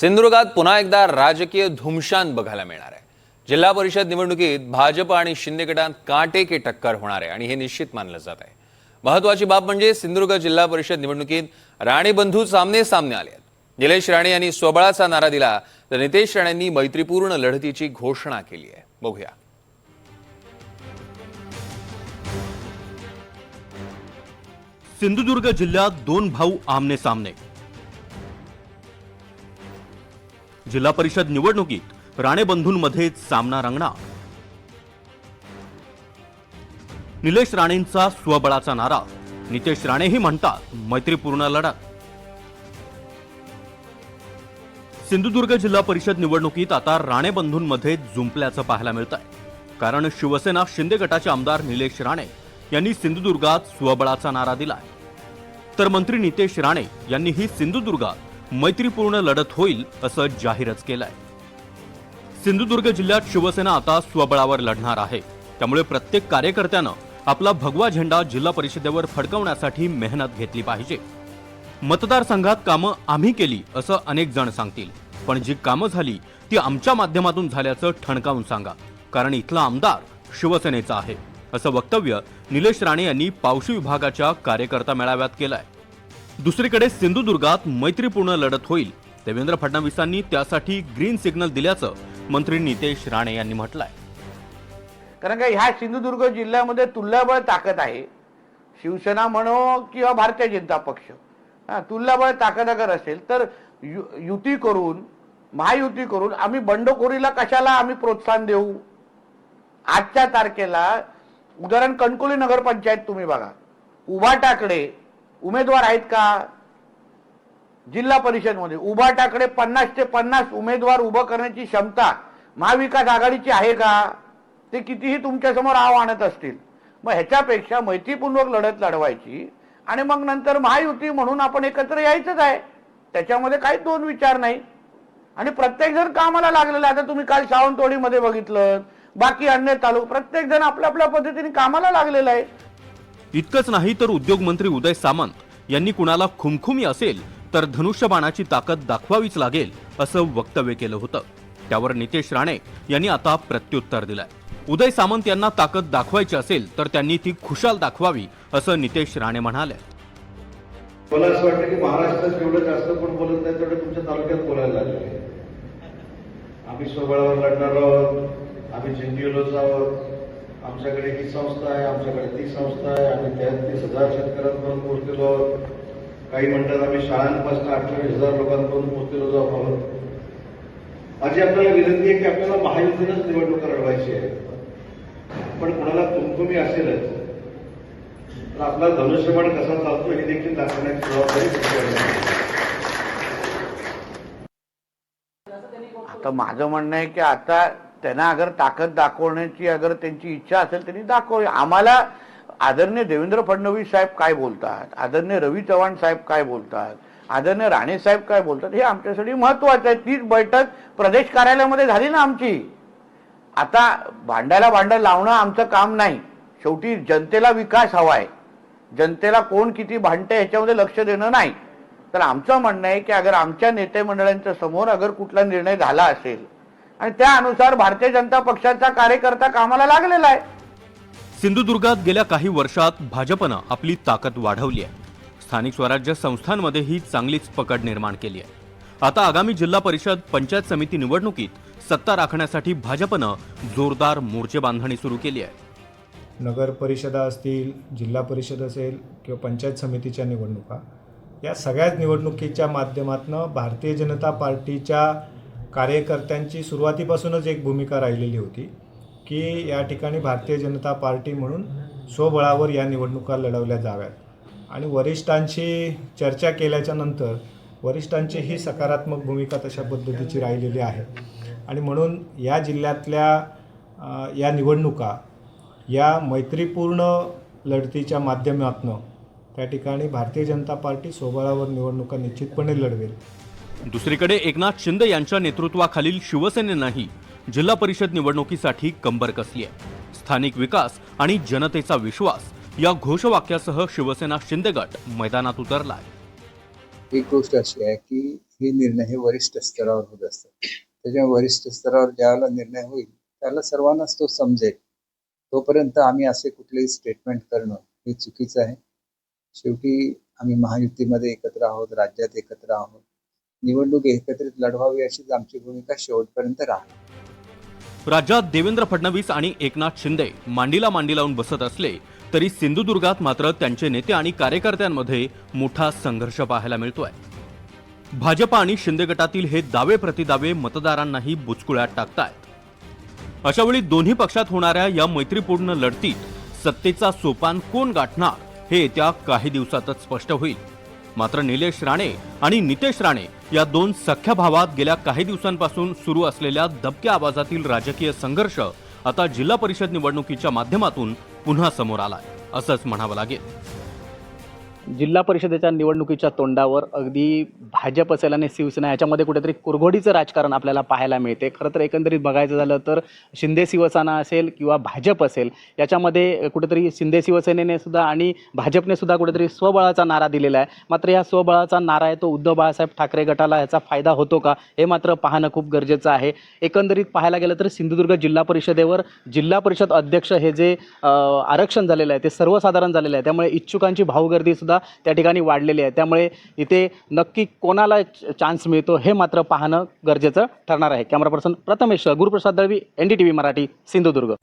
सिंधुदुर्गात पुन्हा एकदा राजकीय धुमशान बघायला मिळणार आहे. जिल्हा परिषद निवडणुकीत भाजप आणि शिंदे गटात काटे की टक्कर होणार आहे आणि हे निश्चित मानलं जात आहे. महत्वाची बाब म्हणजे सिंधुदुर्ग जिल्हा परिषद निवडणुकीत राणे बंधू सामने सामने आले आहेत. निलेश राणे यांनी स्वबळाचा नारा दिला तर नितेश राणेंनी मैत्रीपूर्ण लढतीची घोषणा केली आहे. बघूया. सिंधुदुर्ग जिल्ह्यात दोन भाऊ आमने सामने. जिल्हा परिषद निवडणुकीत राणेबंधूंमध्ये सामना रंगणार. निलेश राणेंचा स्वबळाचा नारा. नितेश राणेही म्हणतात मैत्रीपूर्ण लढा सिंधुदुर्ग जिल्हा परिषद निवडणुकीत आता राणे बंधूंमध्ये जुंपल्याचं पाहायला मिळत आहे कारण शिवसेना शिंदे गटाचे आमदार निलेश राणे यांनी सिंधुदुर्गात स्वबळाचा नारा दिला तर मंत्री नितेश राणे यांनीही सिंधुदुर्गात मैत्रीपूर्ण लढत होईल असं जाहीरच केलंय. सिंधुदुर्ग जिल्ह्यात शिवसेना आता स्वबळावर लढणार आहे. त्यामुळे प्रत्येक कार्यकर्त्यानं आपला भगवा झेंडा जिल्हा परिषदेवर फडकवण्यासाठी मेहनत घेतली पाहिजे. मतदारसंघात कामं आम्ही केली असं अनेक जण सांगतील. पण जी कामं झाली ती आमच्या माध्यमातून झाल्याचं ठणकावून सांगा. कारण इथला आमदार शिवसेनेचा आहे. असं वक्तव्य निलेश राणे यांनी पावशी विभागाच्या कार्यकर्ता मेळाव्यात केलंय. दुसरीकडे सिंधुदुर्गात मैत्रीपूर्ण लढत होईल. देवेंद्र फडणवीसांनी त्यासाठी ग्रीन सिग्नल दिल्याचं मंत्री नितेश राणे यांनी म्हटलंय. कारण का ह्या सिंधुदुर्ग जिल्ह्यामध्ये तुल्यबळ ताकद आहे. शिवसेना म्हणो किंवा भारतीय जनता पक्ष. हा तुल्यबळ ताकद अगर असेल तर यु- युती करून महायुती करून आम्ही बंडखोरीला कशाला आम्ही प्रोत्साहन देऊ? आजच्या तारखेला उदाहरण कणकोली नगरपंचायत तुम्ही बघा. उभाटाकडे उमेदवार आहेत का? जिल्हा परिषदमध्ये. उभाटाकडे पन्नास ते पन्नास उमेदवार उभं करण्याची क्षमता महाविकास आघाडीची आहे का? ते कितीही तुमच्यासमोर आव आणत असतील. मग ह्याच्यापेक्षा मैत्रीपूर्वक लढत लढवायची आणि मग नंतर महायुती म्हणून आपण एकत्र यायचंच आहे. त्याच्यामध्ये काही दोन विचार नाही. आणि प्रत्येक जण कामाला लागलेला आहे. आता तुम्ही काल सावंतवाडीमध्ये बघितलं. बाकी अन्य तालुक प्रत्येक जण आपल्या आपल्या पद्धतीने कामाला लागलेला आहे. इतकंच नाही तर उद्योगमंत्री उदय सामंत यांनी कुणाला खुमखुमी असेल तर धनुष्यबाणाची ताकद दाखवावीच लागेल असं वक्तव्य केलं होतं. त्यावर नितेश राणे यांनी आता प्रत्युत्तर दिलंय. उदय सामंत यांना ताकद दाखवायची असेल तर त्यांनी ती खुशाल दाखवावी असं नितेश राणे म्हणाले. मला असं वाटतं की महाराष्ट्रात जेवढं जास्त कोण बोलत नाही तेवढं तुमच्या तालुक्यात बोलायला लागले आम्ही स्वबळावर लढणार आहोत आम्ही जिंकलोच आहोत. आमच्याकडे ही संस्था आहे आमच्याकडे ती संस्था आहे आम्ही तेहतीस हजार शेतकऱ्यांपर्यंत पोहोचलेलो आहोत. काही म्हणतात आम्ही शाळांपासून अठ्ठावीस हजार लोकांपर्यंत पोहोचलेलो जाऊ आहोत माझी आपल्याला विनंती आहे की आपल्याला महायुतीनंच निवडणूक लढवायची आहे. पण कोणाला तुमकुमी असेलच. तर आपला धनुष्यबाण कसा चालतो हे देखील दाखवण्याची जबाबदारी आता माझं म्हणणं आहे की आता त्यांना अगर ताकद दाखवण्याची अगर त्यांची इच्छा असेल त्यांनी दाखव आम्हाला आदरणीय देवेंद्र फडणवीस साहेब काय बोलतात? आदरणीय रवी चव्हाण साहेब काय बोलतात? आदरणीय राणे साहेब काय बोलतात? हे आमच्यासाठी महत्वाचं आहे. तीच बैठक प्रदेश कार्यालयामध्ये झाली ना आमची. आता भांड्याला भांडं लावणं आमचं काम नाही. शेवटी जनतेला विकास हवा आहे जनतेला कोण किती भांडते ह्याच्यामध्ये लक्ष देणं नाही. तर आमचं म्हणणं आहे की अगर आमच्या नेते मंडळांच्या समोर अगर कुठला निर्णय झाला असेल आणि त्यानुसार भारतीय जनता पक्षाचा कार्यकर्ता कामाला लागलेला आहे. सिंधुदुर्गात गेल्या काही वर्षात भाजपनं आपली ताकद वाढवली आहे. स्थानिक स्वराज्य संस्थांमध्येही चांगलीच पकड निर्माण केली आहे. आता आगामी जिल्हा परिषद पंचायत समिती निवडणुकीत सत्ता राखण्यासाठी भाजपनं जोरदार मोर्चे बांधणी सुरू केली आहे. नगर परिषदा असतील जिल्हा परिषद असेल किंवा पंचायत समितीच्या निवडणुका या सगळ्याच निवडणुकीच्या माध्यमातून भारतीय जनता पार्टीच्या कार्यकर्त्यांची सुरुवातीपासूनच एक भूमिका राहिलेली होती की या ठिकाणी भारतीय जनता पार्टी म्हणून स्वबळावर या निवडणुका लढवल्या जाव्यात. आणि वरिष्ठांशी चर्चा केल्याच्यानंतर वरिष्ठांची ही सकारात्मक भूमिका तशा पद्धतीची राहिलेली आहे. आणि म्हणून या जिल्ह्यातल्या या निवडणुका या मैत्रीपूर्ण लढतीच्या माध्यमातून त्या ठिकाणी भारतीय जनता पार्टी सोबळावर निवडणुका निश्चितपणे लढवेल. दुसरीकडे एकनाथ शिंदे यांच्या नेतृत्वाखालील शिवसेनेनंही जिल्हा परिषद निवडणुकीसाठी कंबर कसली आहे स्थानिक विकास आणि जनतेचा विश्वास या घोषवाक्यासह शिवसेना शिंदे गट मैदानात उतरलाय. एक गोष्ट अशी आहे की हे निर्णय हे वरिष्ठ स्तरावर होत असतात. त्याच्यामुळे वरिष्ठ स्तरावर ज्यावेळेला निर्णय होईल त्याला सर्वांनाच तो समजेल. तोपर्यंत आम्ही असे कुठलेही स्टेटमेंट करणं हे चुकीचं आहे. शेवटी आम्ही महायुतीमध्ये एकत्र आहोत राज्यात एकत्र आहोत. निवडणूक एकत्रित लढवावी अशीच आमची भूमिका शेवटपर्यंत राहील. राज्यात देवेंद्र फडणवीस आणि एकनाथ शिंदे मांडीला मांडी लावून बसत असले तरी सिंधुदुर्गात मात्र त्यांचे नेते आणि कार्यकर्त्यांमध्ये मोठा संघर्ष पाहायला मिळतोय. भाजपा आणि शिंदे गटातील हे दावे प्रतिदावे मतदारांनाही बुचकुळ्यात टाकतायत. अशावेळी दोन्ही पक्षात होणाऱ्या या मैत्रीपूर्ण लढतीत सत्तेचा सोपान कोण गाठणार हे येत्या काही दिवसातच स्पष्ट होईल. मात्र निलेश राणे आणि नितेश राणे या दोन सख्या भावात गेल्या काही दिवसांपासून सुरू असलेल्या दबक्या आवाजातील राजकीय संघर्ष आता जिल्हा परिषद निवडणुकीच्या माध्यमातून पुन्हा समोर आलाय असंच म्हणावं लागेल. जिल्हा परिषदेच्या निवडणुकीच्या तोंडावर अगदी भाजप असेल आणि शिवसेना याच्यामध्ये कुठेतरी कुरघोडीचं राजकारण आपल्याला पाहायला मिळते. खरं तर एकंदरीत बघायचं झालं तर शिंदे शिवसेना असेल किंवा भाजप असेल याच्यामध्ये कुठेतरी शिंदे शिवसेनेने सुद्धा आणि भाजपने सुद्धा कुठेतरी स्वबळाचा नारा दिलेला आहे. मात्र या स्वबळाचा नारा आहे तो उद्धव बाळासाहेब ठाकरे गटाला याचा फायदा होतो का हे मात्र पाहणं खूप गरजेचं आहे. एकंदरीत पाहायला गेलं तर सिंधुदुर्ग जिल्हा परिषदेवर जिल्हा परिषद अध्यक्ष हे जे आरक्षण झालेलं आहे ते सर्वसाधारण झालेलं आहे. त्यामुळे इच्छुकांची भाऊगर्दीसुद्धा सुद्धा त्या ठिकाणी वाढलेली आहे. त्यामुळे इथे नक्की कोणाला चान्स मिळतो हे मात्र पाहणं गरजेचं ठरणार आहे. Camera person Prathamesh Guruprasad Dalvi N D T V Marathi Sindhudurg.